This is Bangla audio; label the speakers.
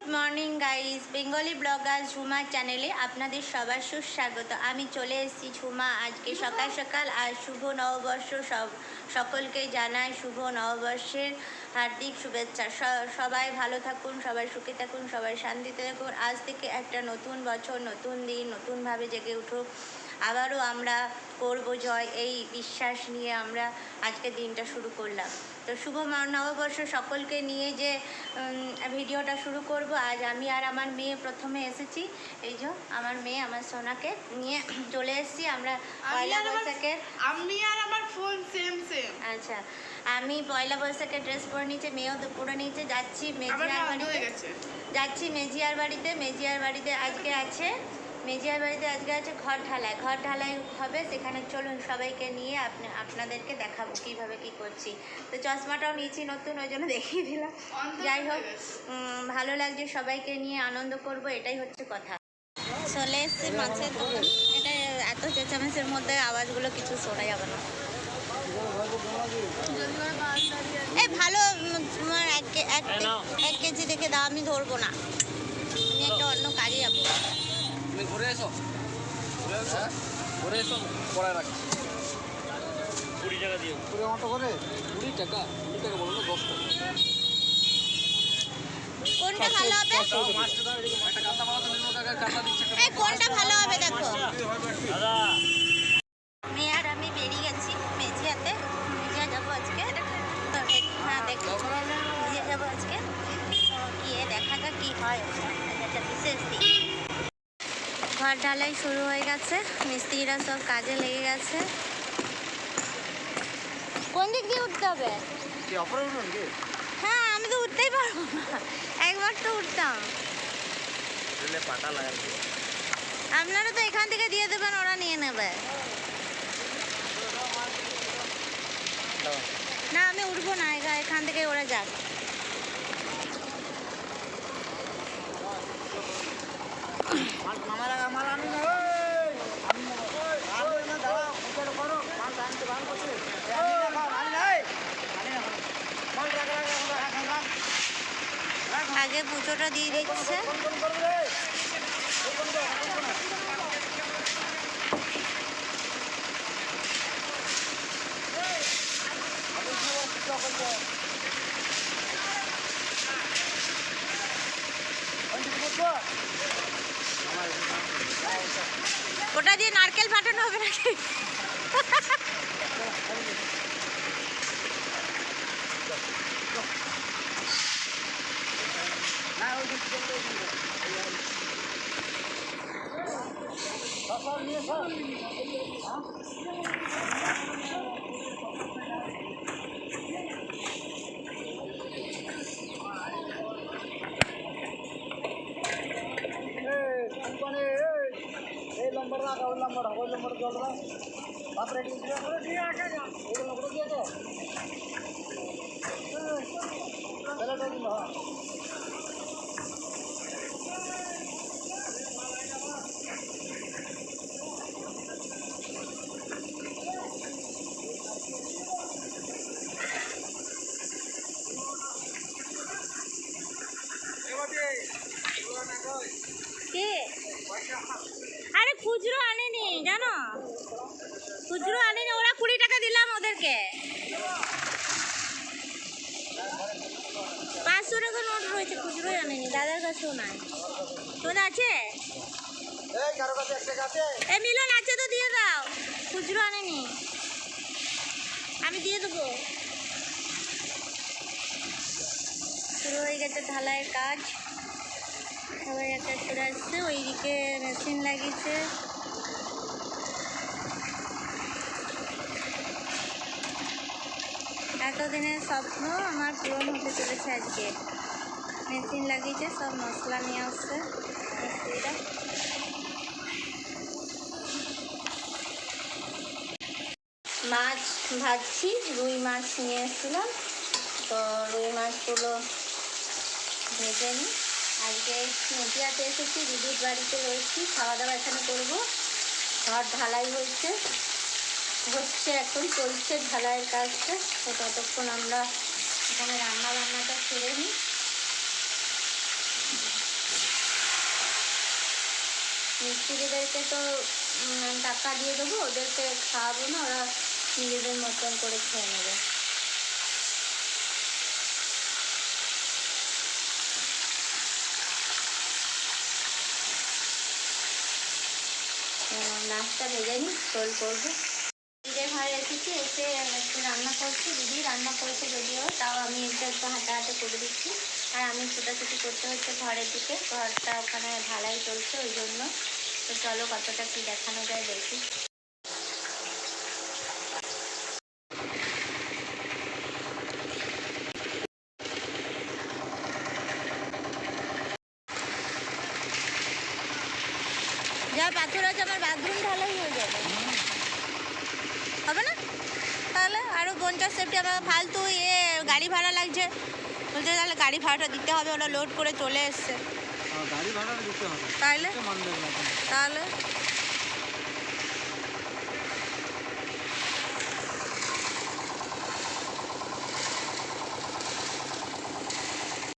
Speaker 1: Morning guys Bengali blogger Jhuma চ্যানেলে আপনাদের সবার সুস্বাগত। আমি চলে এসেছি ঝুমা আজকে সকাল সকাল আর শুভ নববর্ষ সব সকলকে জানায় শুভ নববর্ষের। হার্দিক শুভেচ্ছা। সবাই ভালো থাকুন সবাই সুখে থাকুন সবাই শান্তিতে থাকুন। আজ থেকে একটা নতুন বছর নতুন দিন নতুনভাবে জেগে উঠুক। আবারও আমরা করব জয় এই বিশ্বাস নিয়ে আমরা আজকে দিনটা শুরু করলাম। তো শুভ নববর্ষ সকলকে নিয়ে যে ভিডিওটা শুরু করব আজ আমি আর আমার মেয়ে প্রথমে এসেছি। এই যে আমার মেয়ে আমার সোনাকে নিয়ে চলে এসেছি। আমরা পয়লা বৈশাখের
Speaker 2: আমি আর আমার ফোন সেম সেম
Speaker 1: আচ্ছা। আমি পয়লা বৈশাখের ড্রেস পরে নিয়েছে মেয়েও তো পরে নিয়েছে যাচ্ছি মেজিয়ার বাড়িতে। যাচ্ছি মেজিয়ার বাড়িতে মেজিয়ার বাড়িতে আজকে আছে মেজিয়ার বাড়িতে আজকে আছে ঘর ঢালাই। ঘর ঢালাই হবে সেখানে চলুন সবাইকে নিয়ে আপনি আপনাদেরকে দেখাবো কীভাবে কি করছি। তো চশমাটাও নিয়েছি নতুন ওই জন্য দেখিয়ে দিলাম। যাই হোক ভালো লাগছে সবাইকে নিয়ে আনন্দ করব এটাই হচ্ছে কথা। চলে এসছে মাছের দোকান। এটা এত চেঁচামেচের মধ্যে আওয়াজগুলো কিছু শোনা যাবে না। এই ভালো তোমার এক কে- এক কে- এক কেজি দেখে দাও আমি ধরবো না। আমি একটা অন্য কাজে যাব।
Speaker 3: তুমি ঘুরে এসো। ঘুরে এসো। পড়ায় রাখি
Speaker 4: কুড়ি টাকা দিও
Speaker 3: কুড়ি অটো করে? কুড়ি টাকা? কুড়ি টাকা বলো না দশ টাকা।
Speaker 1: কোনটা ভালো হবে? এই কোনটা ভালো হবে দেখো?
Speaker 4: দাদা
Speaker 1: মেয়ে আর আমি বেরিয়ে গেছি মেজিয়াতে মেজিয়া যাব আজকে তো দেখ- হ্যাঁ দেখো মেজিয়া যাব আজকে তো গিয়ে দেখা যাক কী হয় আজ একটা বিশেষ দিন। ঘর ঢালাই শুরু হয়ে গেছে মিস্ত্রিরা সব কাজে লেগে গেছে। কোন দিক দিয়ে উঠতে হবে? হ্যাঁ আমি তো উঠতেই পারব না। একবার তো উঠতাম। আপনারা তো এখান থেকে দিয়ে দেবেন ওরা নিয়ে নেবে। না আমি উঠবো না এখা- এখান থেকে ওরা যাক
Speaker 3: মামারা মাল আনি না ওই আমি না ওই আমি না দাঁড়াও উপরে করো মাল আনতে বান করছে আমি না খাও আনি নাই আনি না মাল রাখ রাখ রাখ রাখ রাখ
Speaker 1: আগে পুজোটা দিয়ে দিচ্ছে।
Speaker 3: কোন
Speaker 1: ওটা দিয়ে নারকেল ফাটানো হবে নাকি?
Speaker 3: নম্বর রাখা ওই নম্বর ওই নম্বর জল রাখ বাপরে দিয়ে করে দিয়ে আসে না ওই নম্বর দিয়ে দে চলো তো দিন হ্যাঁ
Speaker 1: কে আরে খুচরো আনেনি জানো খুচরো আনেনি ওরা কুড়ি টাকা ওদেরকে পাঁচশো টাকা নোট রয়েছে খুচরোই আনেনি দাদার কাছেও নাই। তোর আছে? এ মিলন আছে তো দিয়ে দাও। খুচরো আনেনি। আমি দিয়ে দেবো। শুরু হয়ে গেছে ঢালাইয়ের কাজ। সবাই এক এক করে আসছে ওইদিকে মেশিন লাগিয়েছে। এতদিনের স্বপ্ন আমার পূরণ হতে চলেছে আজকে। মেশিন লাগিয়েছে, সব মশলা নিয়ে আসছে। মাছ ভাজছি, রুই মাছ নিয়ে এসেছিলাম। তো রুই মাছগুলো ভেজে নিই। আজকে নদিয়াতে এসেছি, দিদির বাড়িতে রয়েছি। খাওয়া দাওয়া এখানে করব। ঘর ঢালাই হয়েছে। হচ্ছে এখন চলছে ঢালাইয়ের কাজটা। তো ততক্ষণ আমরা এখানে রান্না বান্নাটা সেরে নিই। মিস্ত্রিদেরকে তো টাকা দিয়ে দেবো, ওদেরকে খাওয়াবো না, ওরা নিজেদের মতন করে খেয়ে নেবে। মাছটা ভেজে নিই, ঝোল করব দিদির ঘরে এসেছি এসে একটু করছি দিদি রান্না করেছে যদিও, তাও আমি একটু একটু হাতে হাতে করে দিচ্ছি। আর আমি ছোটাছুটি করতে হচ্ছে ঘরের দিকে, ঘরটা ওখানে ঢালাই চলছে ওই জন্য। তো চলো কতটা কি দেখানো যায় দেখি। যা পাথর আছে, আমার বাথরুম ভালোই ঢালাই হয়ে যাবে হবে না তাহলে আরও পঞ্চাশ সেফটি আমার ফালতু ইয়ে গাড়ি ভাড়া লাগছে। বলছে তাহলে গাড়ি ভাড়াটা দিতে হবে ওরা লোড করে চলে এসছে।
Speaker 3: গাড়ি ভাড়া দিতে হবে।
Speaker 1: তাহলে? তাহলে?